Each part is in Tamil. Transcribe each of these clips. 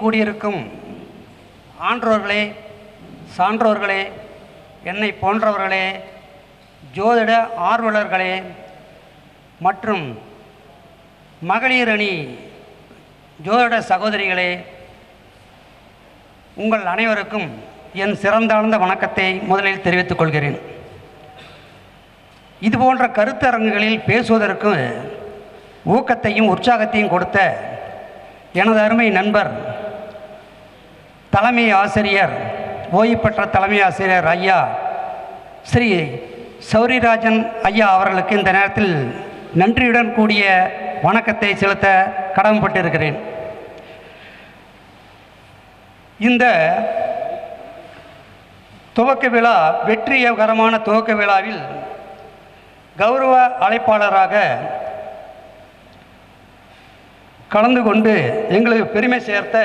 கூடியிருக்கும் ஆன்றோர்களே சான்றோர்களே என்னை போன்றவர்களே ஜோதிட ஆர்வலர்களே மற்றும் மகளிர் அணி ஜோதிட சகோதரிகளே உங்கள் அனைவருக்கும் என் சிறந்தாழ்ந்த வணக்கத்தை முதலில் தெரிவித்துக் கொள்கிறேன். இதுபோன்ற கருத்தரங்குகளில் பேசுவதற்கு ஊக்கத்தையும் உற்சாகத்தையும் கொடுத்த எனது அருமை நண்பர் தலைமை ஆசிரியர் ஓய்வு பெற்ற தலைமை ஆசிரியர் ஐயா ஸ்ரீ சௌரிராஜன் ஐயா அவர்களுக்கு இந்த நேரத்தில் நன்றியுடன் கூடிய வணக்கத்தை செலுத்த கடமைப்பட்டிருக்கிறேன். இந்த துவக்க விழா வெற்றிகரமான துவக்க விழாவில் கௌரவ அழைப்பாளராக கலந்து கொண்டு எங்களுக்கு பெருமை சேர்த்த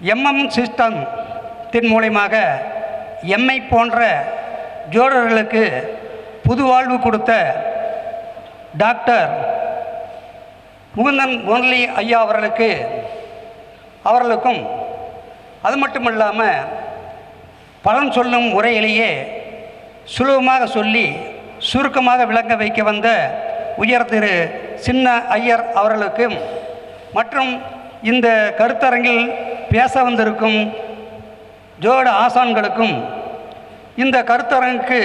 எம்எம் சிஸ்டம் தின் மூலயமாக எம்மை போன்ற ஜோடர்களுக்கு புது வாழ்வு கொடுத்த டாக்டர் முகுந்தன் முரளி ஐயா அவர்களுக்கு அவர்களுக்கும் அது மட்டும் இல்லாமல் பலன் சொல்லும் முறையிலேயே சுலபமாக சொல்லி சுருக்கமாக விளங்க வைக்க வந்த உயர் திரு சின்ன ஐயர் அவர்களுக்கும் மற்றும் இந்த கருத்தரங்கில் பேச வந்திருக்கும் ஜோட ஆசான்களுக்கும் இந்த கருத்தரங்குக்கு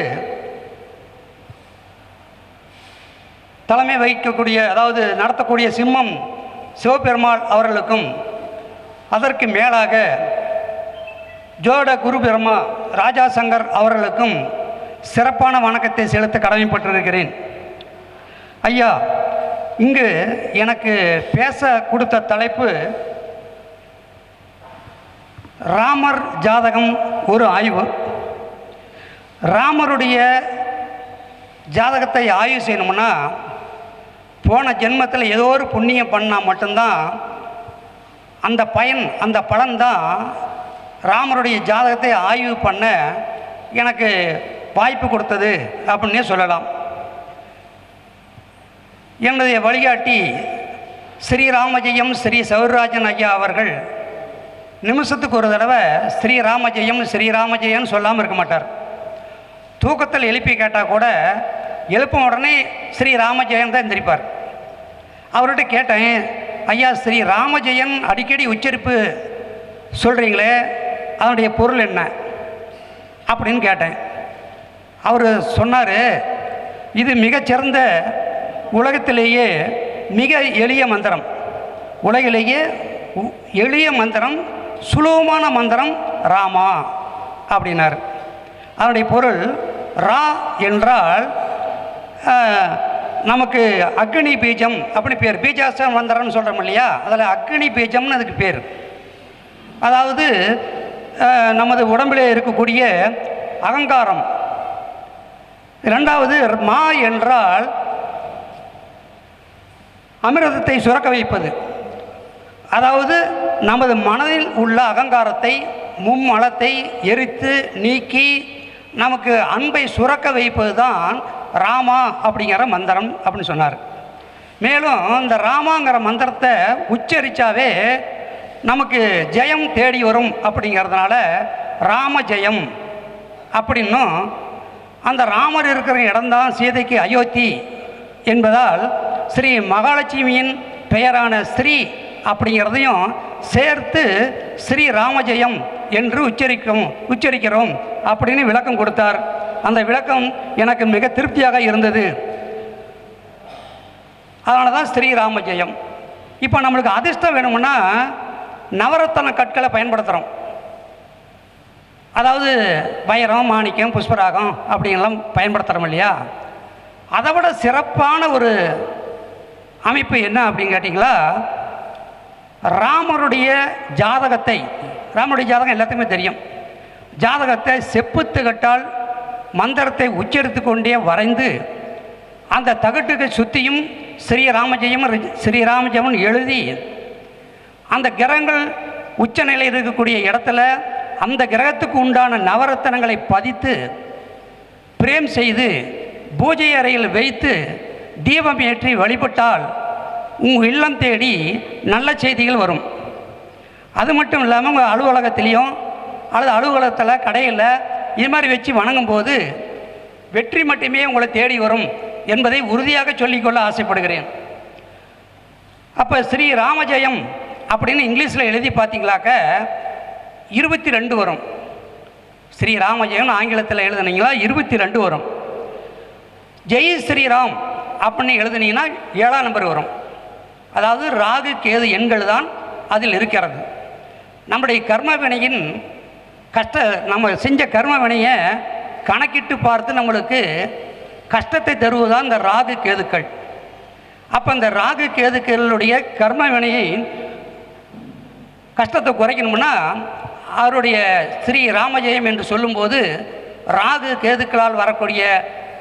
தலைமை வகிக்கக்கூடிய அதாவது நடத்தக்கூடிய சிம்மம் சிவபெருமாள் அவர்களுக்கும் அதற்கு மேலாக ஜோட குரு பெருமா ராஜா சங்கர் அவர்களுக்கும் சிறப்பான வணக்கத்தை செலுத்த கடமைப்பட்டிருக்கிறேன். ஐயா இங்கு எனக்கு பேச கொடுத்த தலைப்பு ராமர் ஜாதகம் ஒரு ஆய்வு. ராமருடைய ஜாதகத்தை ஆய்வு செய்யணும்னா போன ஜென்மத்தில் ஏதோ ஒரு புண்ணியம் பண்ணால் மட்டும்தான் அந்த பயன் அந்த பலன்தான் ராமருடைய ஜாதகத்தை ஆய்வு பண்ண எனக்கு வாய்ப்பு கொடுத்தது அப்படின்னே சொல்லலாம். என்னுடைய வழிகாட்டி ஸ்ரீராமஜெயம் ஸ்ரீ சௌராஜன் ஐயா அவர்கள் நிமிஷத்துக்கு ஒரு தடவை ஸ்ரீராமஜெயம் ஸ்ரீராமஜெயம்னு சொல்லாமல் இருக்க மாட்டார். தூக்கத்தில் எழுப்பி கேட்டால் கூட எழுப்பும் உடனே ஸ்ரீ ராமஜெயம் தான் எந்திரிப்பார். அவர்கிட்ட கேட்டேன் ஐயா ஸ்ரீ ராமஜெயன் அடிக்கடி உச்சரிப்பு சொல்கிறீங்களே அதனுடைய பொருள் என்ன? அப்படின்னு கேட்டேன். அவர் சொன்னார் இது மிகச்சிறந்த உலகத்திலேயே மிக எளிய மந்திரம். உலகிலேயே எளிய மந்திரம் சுலபமான மந்திரம் ராமா அப்படின்னார். அதனுடைய பொருள் ரா என்றால் நமக்கு அக்னி பீஜம் அப்படி பேர். பீஜாசம் மந்திரம்னு சொல்கிறோம் இல்லையா? அதில் அக்னி பீஜம்னு அதுக்கு பேர். அதாவது நமது உடம்பில் இருக்கக்கூடிய அகங்காரம். ரெண்டாவது மா என்றால் அமிர்தத்தை சுரக்க வைப்பது. அதாவது நமது மனதில் உள்ள அகங்காரத்தை மும்மலத்தை எரித்து நீக்கி நமக்கு அன்பை சுரக்க வைப்பது தான் ராமா அப்படிங்கிற மந்திரம் அப்படின்னு சொன்னார். மேலும் இந்த ராமாங்கிற மந்திரத்தை உச்சரித்தாவே நமக்கு ஜெயம் தேடி வரும் அப்படிங்கிறதுனால ராம ஜெயம் அப்படின்னும் அந்த ராமர் இருக்கிற இடம்தான் சீதைக்கு அயோத்தி என்பதால் ஸ்ரீ மகாலட்சுமியின் பெயரான ஸ்ரீ அப்படிங்கிறதையும் சேர்த்து ஸ்ரீ ராமஜெயம் என்று உச்சரிக்கும் உச்சரிக்கிறோம் அப்படின்னு விளக்கம் கொடுத்தார். அந்த விளக்கம் எனக்கு மிக திருப்தியாக இருந்தது. அதனால தான் ஸ்ரீ ராமஜெயம். இப்போ நம்மளுக்கு அதிர்ஷ்டம் வேணும்னா நவரத்தன கற்களை பயன்படுத்துகிறோம் அதாவது வைரம் மாணிக்கம் புஷ்பராகம் அப்படின்லாம் பயன்படுத்துகிறோம் இல்லையா? அதை விட சிறப்பான ஒரு அமைப்பு என்ன அப்படின்னு கேட்டிங்களா? ராமருடைய ஜாதகத்தை ராமருடைய ஜாதகம் எல்லாத்துக்குமே தெரியும். ஜாதகத்தை செப்புத்துக்கட்டால் மந்திரத்தை உச்சரித்து கொண்டே வரைந்து அந்த தகட்டுக்கு சுற்றியும் ஸ்ரீராமஜெயம் ஸ்ரீராமஜெயம்னு எழுதி அந்த கிரகங்கள் உச்சநிலையில் இருக்கக்கூடிய இடத்துல அந்த கிரகத்துக்கு உண்டான நவரத்தனங்களை பதித்து பிரேம் செய்து பூஜை அறையில் வைத்து தீபம் ஏற்றி வழிபட்டால் உங்கள் இல்லம் தேடி நல்ல செய்திகள் வரும். அது மட்டும் இல்லாமல் உங்கள் அலுவலகத்திலையும் அல்லது அலுவலகத்தில் கடையில் இது மாதிரி வச்சு வணங்கும் போது வெற்றி மட்டுமே உங்களை தேடி வரும் என்பதை உறுதியாக சொல்லிக்கொள்ள ஆசைப்படுகிறேன். அப்போ ஸ்ரீ ராமஜெயம் அப்படின்னு இங்கிலீஷில் எழுதி பார்த்தீங்களாக்க இருபத்தி ரெண்டு வரும். ஸ்ரீ ராமஜெயம் ஆங்கிலத்தில் எழுதுனீங்களா? இருபத்தி ரெண்டு வரும். ஜெய் ஸ்ரீராம் அப்படின்னு எழுதுனீங்கன்னா ஏழாம் நம்பர் வரும். அதாவது ராகு கேது எண்கள் தான் அதில் இருக்கிறது. நம்முடைய கர்ம வினையின் கஷ்ட நம்ம செஞ்ச கர்ம வினையை கணக்கிட்டு பார்த்து நம்மளுக்கு கஷ்டத்தை தருவதுதான் இந்த ராகு கேதுக்கள். அப்போ இந்த ராகு கேதுக்களுடைய கர்ம வினையை கஷ்டத்தை குறைக்கணும்னா அவருடைய ஸ்ரீ ராமஜெயம் என்று சொல்லும்போது ராகு கேதுக்களால் வரக்கூடிய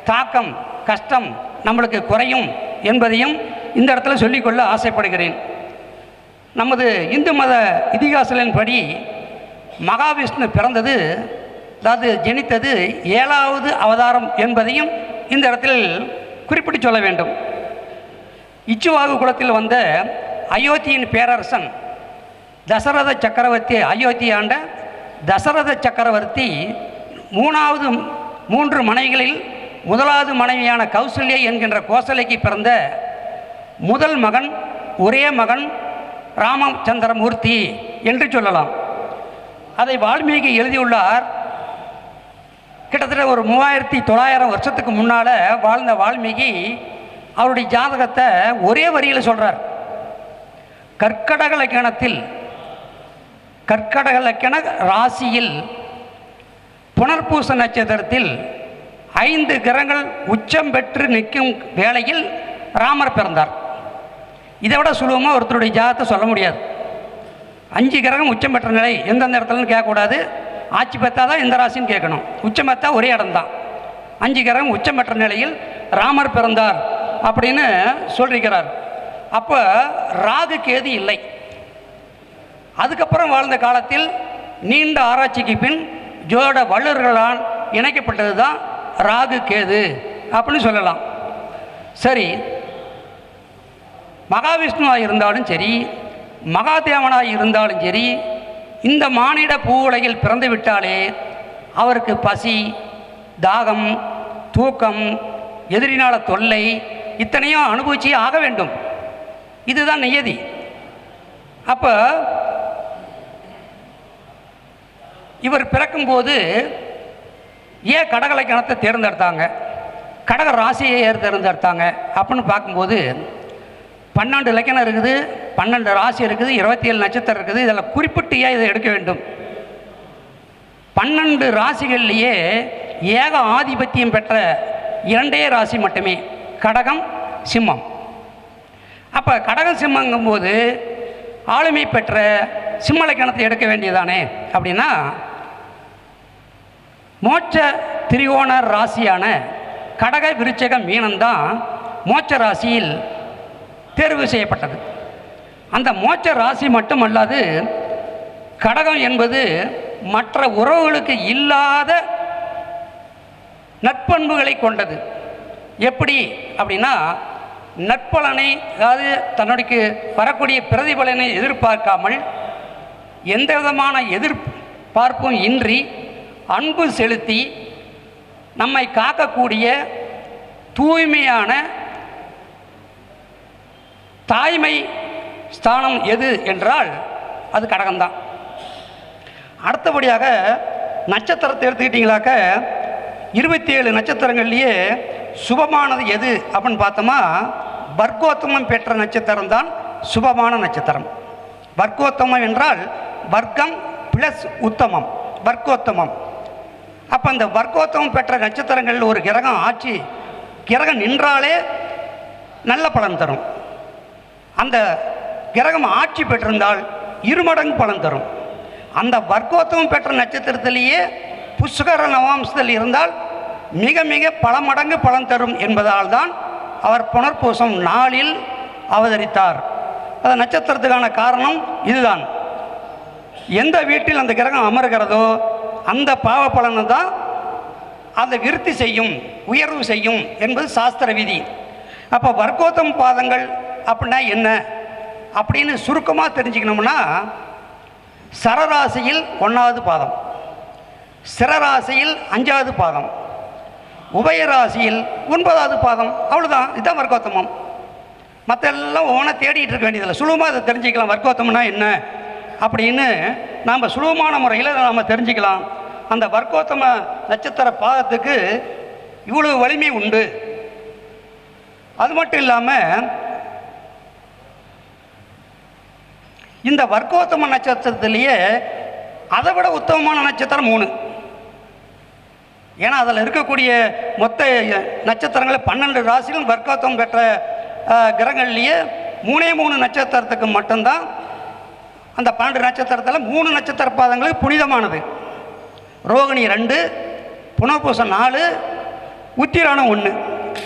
தாக்கம் கஷ்டம் நம்மளுக்கு குறையும் என்பதையும் இந்த இடத்துல சொல்லிக்கொள்ள ஆசைப்படுகிறேன். நமது இந்து மத இதிகாசலின்படி மகாவிஷ்ணு பிறந்தது அதாவது ஜனித்தது ஏழாவது அவதாரம் என்பதையும் இந்த இடத்தில் குறிப்பிட்டு சொல்ல வேண்டும். இச்சுவாகு குலத்தில் வந்த அயோத்தியின் பேரரசன் தசரத சக்கரவர்த்தி அயோத்தி ஆண்ட தசரத சக்கரவர்த்தி மூணாவது மூன்று மனைகளில் முதலாவது மனைவியான கௌசல்யா என்கின்ற கோசலைக்கு பிறந்த முதல் மகன் ஒரே மகன் ராமச்சந்திரமூர்த்தி என்று சொல்லலாம். அதை வால்மீகி எழுதியுள்ளார். கிட்டத்தட்ட ஒரு மூவாயிரத்தி தொள்ளாயிரம் வருஷத்துக்கு முன்னால் வாழ்ந்த வால்மீகி அவருடைய ஜாதகத்தை ஒரே வரியில் சொல்கிறார் கற்கடக லக்கணத்தில் கற்கடக லக்கண ராசியில் புனர்பூச நட்சத்திரத்தில் ஐந்து கிரகங்கள் உச்சம் பெற்று நிற்கும் வேளையில் ராமர் பிறந்தார். இதை விட சுலபமாக ஒருத்தருடைய ஜாதகத்தை சொல்ல முடியாது. அஞ்சு கிரகம் உச்சம் பெற்ற நிலை எந்தெந்த இடத்துலன்னு கேட்கக்கூடாது. ஆட்சி பெற்றா தான் எந்த ராசின்னு கேட்கணும். உச்சம் பெற்றா ஒரே இடம்தான். அஞ்சு கிரகம் உச்சம் பெற்ற நிலையில் ராமர் பிறந்தார் அப்படின்னு சொல்லியிருக்கிறார் அப்போ ராகு கேது இல்லை. அதுக்கப்புறம் வாழ்ந்த காலத்தில் நீண்ட ஆராய்ச்சிக்கு பின் ஜோட வல்லுநர்களால் இணைக்கப்பட்டது தான் ராகு கேது அப்படின்னு சொல்லலாம். சரி. மகாவிஷ்ணுவாக இருந்தாலும் சரி மகாதேவனாக இருந்தாலும் சரி இந்த மானிட பூவுலகில் பிறந்து விட்டாலே அவருக்கு பசி தாகம் தூக்கம் எதிரினால தொல்லை இத்தனையும் அனுபவிச்சு ஆக வேண்டும். இதுதான் நியதி. அப்போ இவர் பிறக்கும்போது ஏன் கடகலை தேர்ந்தெடுத்தாங்க? கடக ராசியை ஏன் தேர்ந்தெடுத்தாங்க? அப்படின்னு பார்க்கும்போது பன்னெண்டு இலக்கணம் இருக்குது பன்னெண்டு ராசி இருக்குது இருபத்தி ஏழு நட்சத்திரம் இருக்குது இதில் குறிப்பிட்டு ஏன் இதை எடுக்க வேண்டும்? பன்னெண்டு ராசிகள்லேயே ஏக ஆதிபத்தியம் பெற்ற இரண்டே ராசி மட்டுமே கடகம் சிம்மம். அப்போ கடகம் சிம்மங்கும்போது ஆளுமை பெற்ற சிம்மலக்கணத்தை எடுக்க வேண்டியதானே? அப்படின்னா மோட்ச திரிகோண ராசியான கடக விருச்சக மீனம்தான் மோட்ச ராசியில் தேர்வு செய்யப்பட்டது. அந்த மோட்ச ராசி மட்டுமல்லாது கடகம் என்பது மற்ற உறவுகளுக்கு இல்லாத நற்பண்புகளை கொண்டது. எப்படி அப்படின்னா நற்பலனை அதாவது தன்னுடைய வரக்கூடிய பிரதிபலனை எதிர்பார்க்காமல் எந்த விதமான எதிர்பார்ப்பும் இன்றி அன்பு செலுத்தி நம்மை காக்கக்கூடிய தூய்மையான தாய்மை ஸ்தானம் எது என்றால் அது கடகம்தான். அடுத்தபடியாக நட்சத்திரத்தை எடுத்துக்கிட்டிங்களாக்க இருபத்தி ஏழு நட்சத்திரங்கள்லேயே சுபமானது எது அப்படின்னு பார்த்தோமா வர்க்கோத்தமம் பெற்ற நட்சத்திரம் தான் சுபமான நட்சத்திரம். வர்க்கோத்தமம் என்றால் வர்க்கம் ப்ளஸ் உத்தமம். வர்க்கோத்தமம். அப்போ அந்த வர்க்கோத்தமம் பெற்ற நட்சத்திரங்களில் ஒரு கிரகம் ஆட்சி கிரகம் நின்றாலே நல்ல பலன் தரும். அந்த கிரகம் ஆட்சி பெற்றிருந்தால் இருமடங்கு பலன் தரும். அந்த வர்க்கோத்தமம் பெற்ற நட்சத்திரத்திலேயே புஷ்கர நவாம்சத்தில் இருந்தால் மிக மிக பல மடங்கு பலன் தரும் என்பதால் தான் அவர் புனர்பூசம் நாளில் அவதரித்தார். அந்த நட்சத்திரத்துக்கான காரணம் இதுதான். எந்த வீட்டில் அந்த கிரகம் அமர்கிறதோ அந்த பாவ பலனை தான் அதை விருத்தி செய்யும் உயர்வு செய்யும் என்பது சாஸ்திர விதி. அப்போ வர்க்கோத்தம் பாதங்கள் அப்படின்னா என்ன? அப்படின்னு சுருக்கமாக தெரிஞ்சுக்கணும்னா சரராசியில் ஒன்றாவது பாதம் சிரராசியில் அஞ்சாவது பாதம் உபயராசியில் ஒன்பதாவது பாதம் அவ்வளோதான் இதுதான் வர்க்கோத்தமம். மற்ற எல்லாம் ஒவ்வொன்றா தேடிட்டு இருக்க வேண்டியதில்லை. சுலபமாக அதை தெரிஞ்சுக்கலாம். வர்க்கோத்தம்னா என்ன? அப்படின்னு நாம் சுலபமான முறையில் நாம் தெரிஞ்சுக்கலாம். அந்த வர்க்கோத்தம நட்சத்திர பாதத்துக்கு இவ்வளவு வலிமை உண்டு. அது மட்டும் இல்லாமல் இந்த வர்க்கோத்தம நட்சத்திரத்திலேயே அதை விட உத்தமமான நட்சத்திரம் மூணு. ஏன்னா அதில் இருக்கக்கூடிய மொத்த நட்சத்திரங்கள் பன்னெண்டு ராசிகளும் வர்க்கோத்தம் பெற்ற கிரகங்கள்லேயே மூணே மூணு நட்சத்திரத்துக்கு மட்டும்தான் அந்த பன்னெண்டு நட்சத்திரத்தில் மூணு நட்சத்திர பாதங்களுக்கு புனிதமானது. ரோகிணி ரெண்டு புனப்பூசம் நாலு உத்திராணம் ஒன்று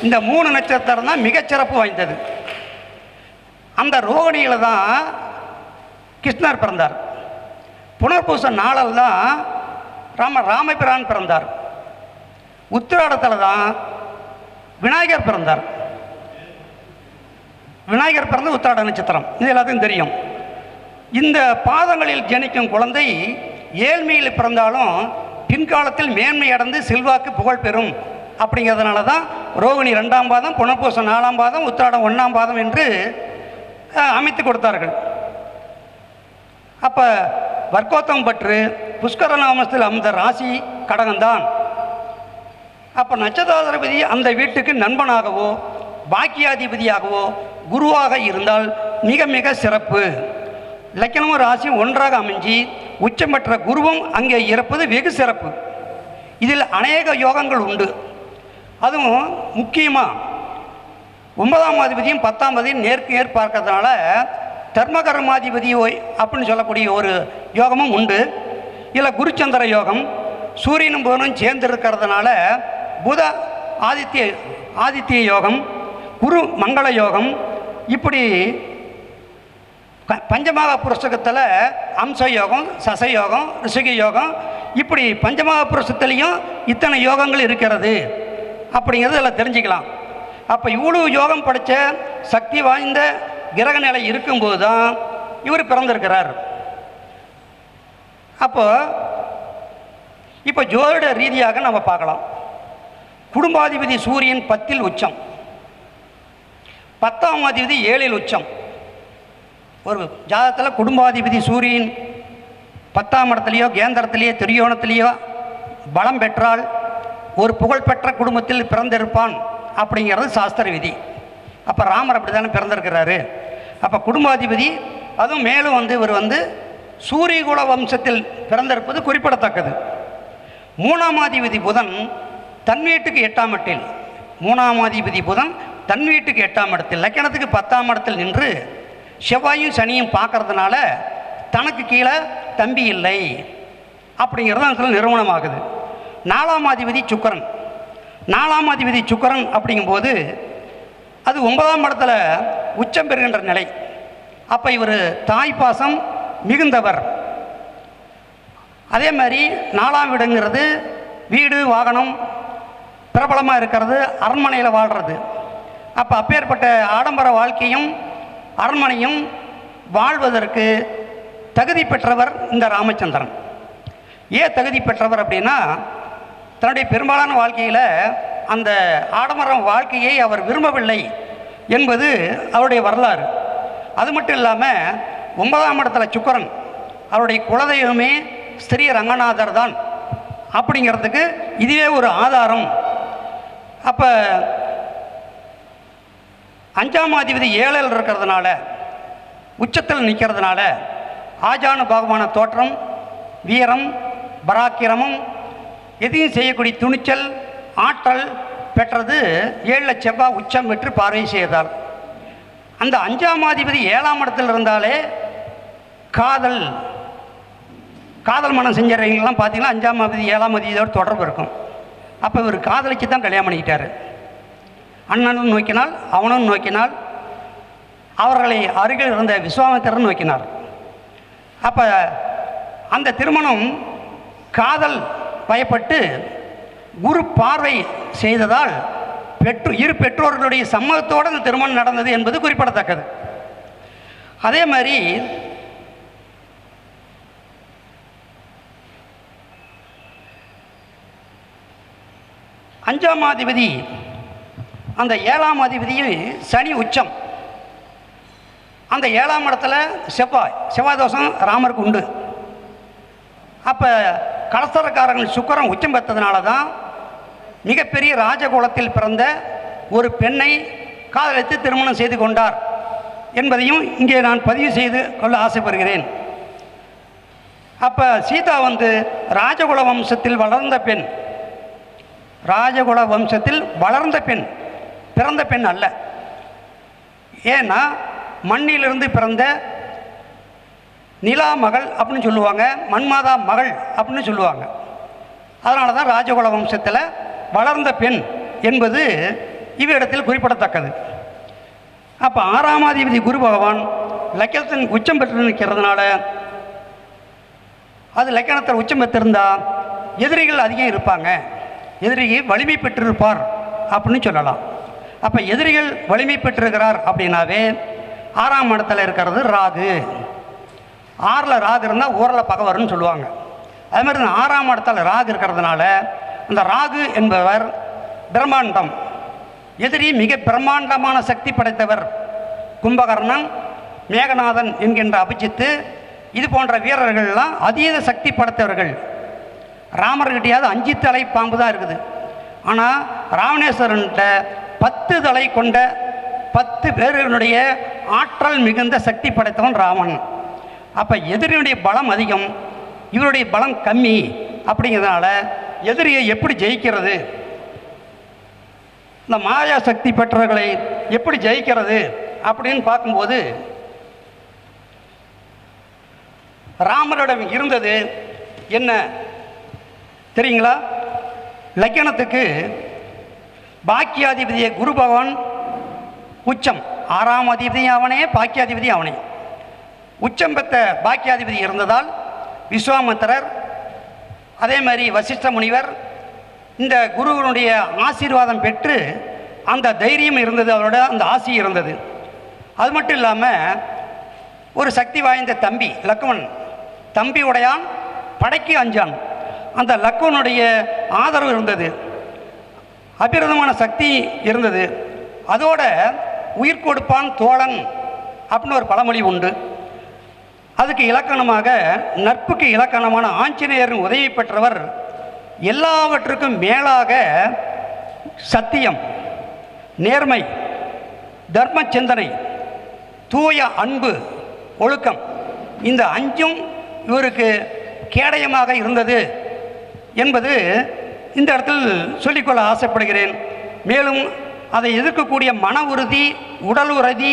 இந்த மூணு நட்சத்திரம் தான் மிகச்சிறப்பு வாய்ந்தது. அந்த ரோகிணியில் தான் கிருஷ்ணர் பிறந்தார். புனர்பூசம் நாளில் தான் ராம ராமபிரான் பிறந்தார். உத்திராடத்தில் தான் விநாயகர் பிறந்தார். விநாயகர் பிறந்த உத்திராட நட்சத்திரம். இது எல்லாத்துக்கும் தெரியும். இந்த பாதங்களில் ஜனிக்கும் குழந்தை ஏழ்மையில் பிறந்தாலும் பின்காலத்தில் மேன்மை அடைந்து செல்வாக்கு புகழ் பெறும். அப்படிங்கிறதுனால தான் ரோகிணி ரெண்டாம் பாதம் புனர்பூசம் நாலாம் பாதம் உத்திராடம் ஒன்றாம் பாதம் என்று அமைத்து கொடுத்தார்கள். அப்போ வர்க்கோத்தம் பற்று புஷ்கர நாமத்தில் அந்த ராசி கடகம்தான். அப்போ நட்சத்திராதிபதி அந்த வீட்டுக்கு நண்பனாகவோ பாக்கியாதிபதியாகவோ குருவாக இருந்தால் மிக மிக சிறப்பு. லக்கணமும் ராசியும் ஒன்றாக அமைஞ்சு உச்சம் பெற்ற குருவும் அங்கே இருப்பது வெகு சிறப்பு. இதில் அநேக யோகங்கள் உண்டு. அதுவும் முக்கியமாக ஒன்பதாம் அதிபதியும் பத்தாம் அதிபதியும் நேருக்கு நேர் பார்க்கறதுனால தர்மகர்மாதிபதி அப்படின்னு சொல்லக்கூடிய ஒரு யோகமும் உண்டு. இதில் குருச்சந்திர யோகம் சூரியனும் புதனும் சேர்ந்து இருக்கிறதுனால புத ஆதித்ய ஆதித்ய யோகம் குரு மங்கள யோகம் இப்படி பஞ்சமாக புருஷகத்தில் அம்ச யோகம் சச யோகம் ரிஷிக யோகம் இப்படி பஞ்சமாக புருஷத்துலேயும் இத்தனை யோகங்கள் இருக்கிறது. அப்படிங்கிறது எல்லாம் தெரிஞ்சுக்கலாம். அப்போ இவ்வளவு யோகம் படைத்த சக்தி வாய்ந்த கிரக நிலை இருக்கும்போது தான் இவர் பிறந்திருக்கிறார். அப்போ இப்போ ஜோதிட ரீதியாக நம்ம பார்க்கலாம். குடும்பாதிபதி சூரியன் பத்தில் உச்சம். பத்தாம் அதிபதி ஏழில் உச்சம். ஒரு ஜாதகத்தில் குடும்பாதிபதி சூரியன் பத்தாம் இடத்துலையோ கேந்திரத்திலேயோ திரியோணத்திலேயோ பலம் பெற்றால் ஒரு புகழ்பெற்ற குடும்பத்தில் பிறந்திருப்பான் அப்படிங்கிறது சாஸ்திர விதி. அப்போ ராமர் அப்படி தானே பிறந்திருக்கிறாரு. அப்போ குடும்பாதிபதி அதுவும் மேலும் வந்து இவர் வந்து சூரியகுல வம்சத்தில் பிறந்திருப்பது குறிப்பிடத்தக்கது. மூணாம் அதிபதி புதன் தன் வீட்டுக்கு எட்டாம் இடத்தில். மூணாம் அதிபதி புதன் தன் வீட்டுக்கு எட்டாம் இடத்தில். லக்கணத்துக்கு பத்தாம் இடத்தில் நின்று செவ்வாயும் சனியும் பார்க்கறதுனால தனக்கு கீழே தம்பி இல்லை அப்படிங்கிறது அந்த நிறுவனமாகுது. நாலாம் அதிபதி சுக்கரன். நாலாம் அதிபதி சுக்கரன் அப்படிங்கும்போது அது ஒன்பதாம் இடத்துல உச்சம் பெறுகின்ற நிலை. அப்போ இவர் தாய் பாசம் மிகுந்தவர். அதே மாதிரி நாலாம் வீடுங்கிறது வீடு வாகனம் பிரபலமாக இருக்கிறது அரண்மனையில் வாழ்கிறது அப்போ அப்பேற்பட்ட ஆடம்பர வாழ்க்கையும் அரண்மனையும் வாழ்வதற்கு தகுதி பெற்றவர் இந்த ராமச்சந்திரன். ஏன் தகுதி பெற்றவர் அப்படின்னா தன்னுடைய பெரும்பாலான வாழ்க்கையில் அந்த ஆடம்பரம் வாழ்க்கையை அவர் விரும்பவில்லை என்பது அவருடைய வரலாறு. அது மட்டும் இல்லாமல் ஒன்பதாம் இடத்துல சுக்கரன் அவருடைய குலதெய்வமே ஸ்ரீ ரங்கநாதர் தான். அப்படிங்கிறதுக்கு இதுவே ஒரு ஆதாரம். அப்போ அஞ்சாம் அதிபதி ஏழில் இருக்கிறதுனால உச்சத்தில் நிற்கிறதுனால ஆஜானு பாகமான தோற்றம் வீரம் பராக்கிரமம் எதையும் செய்யக்கூடிய துணிச்சல் ஆற்றல் பெற்றது ஏழில் செவ்வாய் உச்சம் பெற்று பார்வை செய்தார். அந்த அஞ்சாம் அதிபதி ஏழாம் இடத்தில் இருந்தாலே காதல் காதல் மனம் செஞ்சவங்கலாம் பார்த்தீங்கன்னா அஞ்சாம் அதிபதி ஏழாம் அதிபதியோட தொடர்பு இருக்கும். அப்போ இவர் காதலிச்சு தான் கல்யாணம் பண்ணிக்கிட்டார். அண்ணனும் நோக்கினால் அவனும் நோக்கினால் அவர்களை அருகில் இருந்த விஸ்வாமித்திரன் நோக்கினார். அப்போ அந்த திருமணம் காதல் பயப்பட்டு குரு பார்வை செய்ததால் பெற்று இரு பெற்றோர்களுடைய சம்மதத்தோடு அந்த திருமணம் நடந்தது என்பது குறிப்பிடத்தக்கது. அதே மாதிரி அஞ்சாமாதிபதி அந்த ஏழாம் அதிபதியும் சனி உச்சம். அந்த ஏழாம் இடத்துல செவ்வாய் செவ்வாய் தோஷம் ராமருக்கு உண்டு. அப்போ கலசரக்காரர்கள் சுக்கரம் உச்சம் பெற்றதுனால தான் மிகப்பெரிய ராஜகுலத்தில் பிறந்த ஒரு பெண்ணை காதலித்து திருமணம் செய்து கொண்டார் என்பதையும் இங்கே நான் பதிவு செய்து கொள்ள ஆசைப்படுகிறேன். அப்போ சீதா வந்து ராஜகுல வம்சத்தில் வளர்ந்த பெண். ராஜகுல வம்சத்தில் வளர்ந்த பெண். பிறந்த பெண் அல்ல. ஏன்னா மண்ணிலிருந்து பிறந்த நிலா மகள் அப்படின்னு சொல்லுவாங்க மன்மாதா மகள் அப்படின்னு சொல்லுவாங்க. அதனால தான் ராஜகுல வம்சத்தில் வளர்ந்த பெண் என்பது இவ்விடத்தில் குறிப்பிடத்தக்கது. அப்போ ஆறாமாதிபதி குரு பகவான் லக்கணத்தின் உச்சம் பெற்று நிற்கிறதுனால அது லக்கணத்தில் உச்சம் பெற்றிருந்தால் எதிரிகள் அதிகம் இருப்பாங்க. எதிரிகள் வலிமை பெற்றிருப்பார் அப்படின்னு சொல்லலாம். அப்போ எதிரிகள் வலிமை பெற்றிருக்கிறார் அப்படின்னாவே ஆறாம் இடத்துல இருக்கிறது ராகு. ஆறில் ராகு இருந்தால் ஊரில் பகை வரும்னு சொல்லுவாங்க. அது மாதிரி இந்த ஆறாம் இடத்துல ராகு இருக்கிறதுனால அந்த ராகு என்பவர் பிரம்மாண்டம். எதிரி மிக பிரம்மாண்டமான சக்தி படைத்தவர். கும்பகர்ணன் மேகநாதன் என்கின்ற அபிஜித்து இது போன்ற வீரர்கள்லாம் அதீத சக்தி படைத்தவர்கள். ராமர்கிட்டையாவது அஞ்சு தலை பாம்பு தான் இருக்குது. ஆனால் ராவணேஸ்வரன்கிட்ட பத்து தலை கொண்ட பத்து பேர்களுடைய ஆற்றல் மிகுந்த சக்தி படைத்தவன் ராமன். அப்போ எதிரியுடைய பலம் அதிகம் இவருடைய பலம் கம்மி அப்படிங்கிறதுனால எதிரியை எப்படி ஜெயிக்கிறது? இந்த மாயா சக்தி பெற்றவர்களை எப்படி ஜெயிக்கிறது அப்படின்னு பார்க்கும்போது ராமரிடம் இருந்தது என்ன தெரியுங்களா? லக்கணத்துக்கு பாக்கியாதிபதியை குரு பகவான் உச்சம். ஆறாம் அதிபதி அவனே பாக்கியாதிபதி அவனே. உச்சம் பெற்ற பாக்கியாதிபதி இருந்ததால் விஸ்வாமித்திரர் அதே மாதிரி வசிஷ்ட முனிவர் இந்த குருவனுடைய ஆசீர்வாதம் பெற்று அந்த தைரியம் இருந்தது அவரோட அந்த ஆசி இருந்தது. அது மட்டும் இல்லாமல் ஒரு சக்தி வாய்ந்த தம்பி லக்குவன் தம்பி உடையான் படைக்கு அஞ்சான். அந்த லக்குவனுடைய ஆதரவு இருந்தது. அபிரதமான சக்தி இருந்தது. அதோட உயிர் கொடுப்பான் தோழன் அப்படின்னு ஒரு பழமொழி உண்டு. அதுக்கு இலக்கணமாக நட்புக்கு இலக்கணமான ஆஞ்சநேயரின் உதவி பெற்றவர் எல்லாவற்றுக்கும் மேலாக சத்தியம் நேர்மை தர்ம சிந்தனை தூய அன்பு ஒழுக்கம். இந்த அஞ்சும் இவருக்கு கேடயமாக இருந்தது என்பது இந்த இடத்தில் சொல்லிக்கொள்ள ஆசைப்படுகிறேன். மேலும் அதை எதிர்க்கக்கூடிய மன உறுதி உடல் உறுதி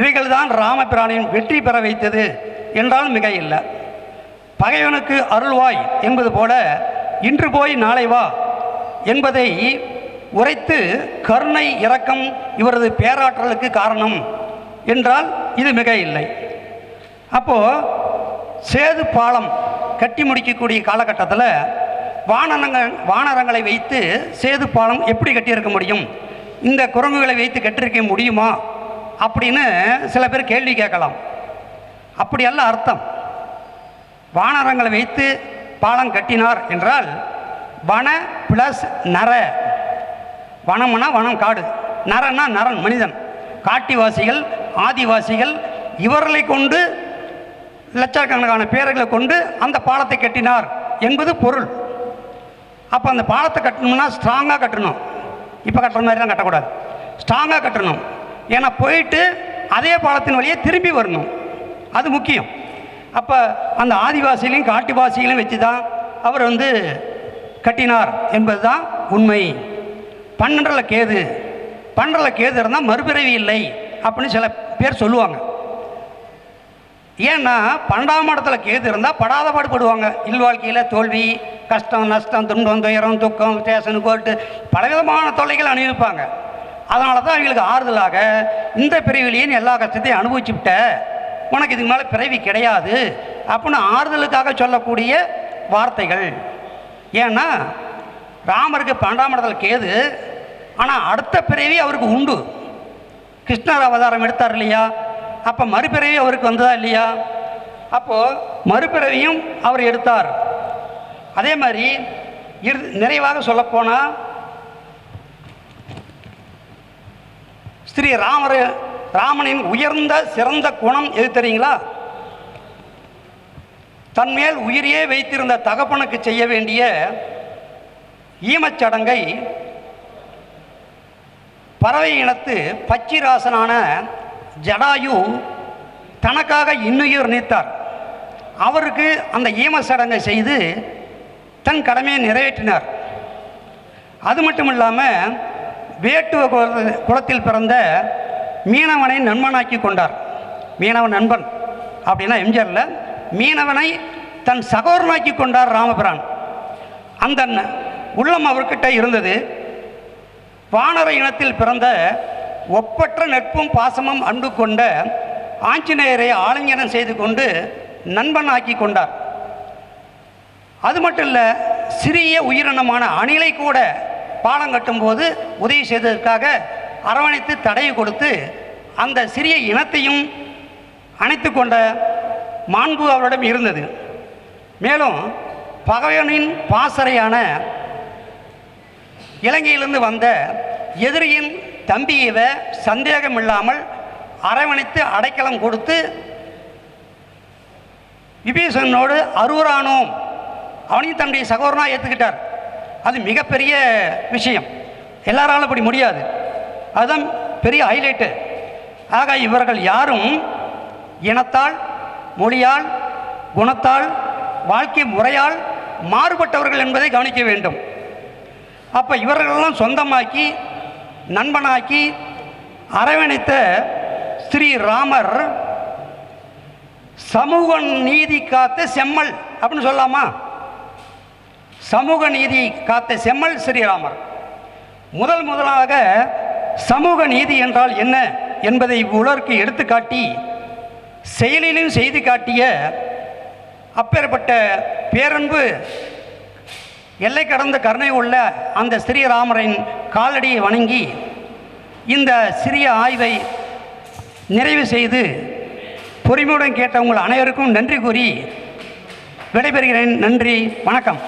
இவைகள்தான் ராமபிரானின் வெற்றி பெற வைத்தது என்றால் மிக இல்லை பகைவனுக்கு அருள்வாய் என்பது போல இன்று போய் நாளை வா என்பதை உரைத்து கருணை இரக்கம் இவரது பேராற்றலுக்கு காரணம் என்றால் இது மிக இல்லை அப்போது சேது பாலம் கட்டி முடிக்கக்கூடிய காலகட்டத்தில் வானரங்கள் வானரங்களை வைத்து சேது பாலம் எப்படி கட்டியிருக்க முடியும்? இந்த குரங்குகளை வைத்து கட்டிருக்க முடியுமா? அப்படின்னு சில பேர் கேள்வி கேட்கலாம். அப்படியல்ல அர்த்தம். வானரங்களை வைத்து பாலம் கட்டினார் என்றால் வன பிளஸ் நர. வனம்னா வனம் காடு. நரன்னா நரன் மனிதன். காட்டிவாசிகள் ஆதிவாசிகள் இவர்களை கொண்டு லட்சக்கணக்கான பேர்களை கொண்டு அந்த பாலத்தை கட்டினார் என்பது பொருள். அப்போ அந்த பாலத்தை கட்டணும்னா ஸ்ட்ராங்காக கட்டணும். இப்போ கட்டுற மாதிரிலாம் கட்டக்கூடாது. ஸ்ட்ராங்காக கட்டணும். ஏன்னா போயிட்டு அதே பாலத்தின் வழியே திரும்பி வரணும். அது முக்கியம். அப்போ அந்த ஆதிவாசிகளையும் காட்டுவாசிகளையும் வச்சு தான் அவர் வந்து கட்டினார் என்பது தான் உண்மை. பன்னெண்டில் கேது. பன்னெண்டில் கேது இருந்தால் மறுபிறவி இல்லை அப்படின்னு சில பேர் சொல்லுவாங்க. ஏன்னா பன்னெண்டாம் இடத்துல கேது இருந்தால் படாத பாடுபடுவாங்க இல்வாழ்க்கையில் தோல்வி கஷ்டம் நஷ்டம் துன்பம் துயரம் துக்கம் ஸ்டேஷன் கோர்ட்டு பலவிதமான தொல்லைகள் அனுபவிப்பாங்க அதனால தான் அவங்களுக்கு ஆறுதலாக இந்த பிறவிலேயே எல்லா கஷ்டத்தையும் அனுபவிச்சுவிட்ட. உனக்கு இதுக்கு மேலே பிறவி கிடையாது அப்படின்னு ஆறுதலுக்காக சொல்லக்கூடிய வார்த்தைகள். ஏன்னா ராமருக்கு பன்னெண்டாம் இடத்துல கேது ஆனால் அடுத்த பிறவி அவருக்கு உண்டு. கிருஷ்ணர் அவதாரம் எடுத்தார் இல்லையா? அப்போ மறுபிறவி அவருக்கு வந்ததா இல்லையா? அப்போது மறுபிறவியும் அவர் எடுத்தார். அதே மாதிரி இரு நிறைவாக சொல்லப்போனால் ஸ்ரீ ராமர் ராமனின் உயர்ந்த சிறந்த குணம் எது தெரியுங்களா? தன்மேல் உயிரையே வைத்திருந்த தகப்பனுக்கு செய்ய வேண்டிய ஈமச்சடங்கை பறவை இனத்து பச்சிராசனான ஜடாயு தனக்காக இன்னுயிர் நீத்தார். அவருக்கு அந்த ஈம சடங்கை செய்து தன் கடமையை நிறைவேற்றினார். அது மட்டும் இல்லாமல் வேட்டுவ குல- குலத்தில் பிறந்த மீனவனை நண்பனாக்கி கொண்டார். மீனவன் நண்பன் அப்படின்னா எம்ஜிஆரில் மீனவனை தன் சகோதரனாக்கி கொண்டார் ராமபிரான். அந்த ந- உள்ளம் அவர்கிட்ட இருந்தது. வானர இனத்தில் பிறந்த ஒப்பற்ற நட்பும் பாசமும் அன்பு கொண்ட ஆஞ்சநேயரை ஆலிங்கனம் செய்து கொண்டு நண்பனாக்கி கொண்டார். அது மட்டும் இல்லை சிறிய உயிரினமான அணிலை கூட பாலம் கட்டும்போது உதவி செய்ததற்காக அரவணைத்து தடையை கொடுத்து அந்த சிறிய இனத்தையும் அணைத்து கொண்ட மாண்பு அவரிடம் இருந்தது. மேலும் பகைவனின் பாசறையான இலங்கையிலிருந்து வந்த எதிரியின் தம்பியவ சந்தேகம் இல்லாமல் அரவணைத்து அடைக்கலம் கொடுத்து விபீஷனோடு அருவரானோம். அவனையும் தன்னுடைய சகோதரனாக ஏற்றுக்கிட்டார் அது மிகப்பெரிய விஷயம். எல்லாராலும் அப்படி முடியாது. அதுதான் பெரிய ஹைலைட்டு ஆக இவர்கள் யாரும் இனத்தால் மொழியால் குணத்தால் வாழ்க்கை முறையால் மாறுபட்டவர்கள் என்பதை கவனிக்க வேண்டும். அப்போ இவர்களெல்லாம் சொந்தமாக்கி நண்பனாக்கி அரவணைத்த ஸ்ரீ ராமர் சமூக நீதி காத்த செம்மல் அப்படின்னு சொல்லலாமா சமூக நீதி காத்த செம்மல் ஸ்ரீராமர் முதல் முதலாக சமூக நீதி என்றால் என்ன என்பதை உலருக்கு எடுத்துக்காட்டி செயலிலும் செய்து காட்டிய அப்பேற்பட்ட பேரன்பு எல்லை கடந்த கருணை உள்ள அந்த ஸ்ரீராமரின் காலடியை வணங்கி இந்த சிறிய ஆய்வை நிறைவு செய்து பொறுமையுடன் கேட்ட உங்கள் அனைவருக்கும் நன்றி கூறி விடைபெறுகிறேன். நன்றி. வணக்கம்.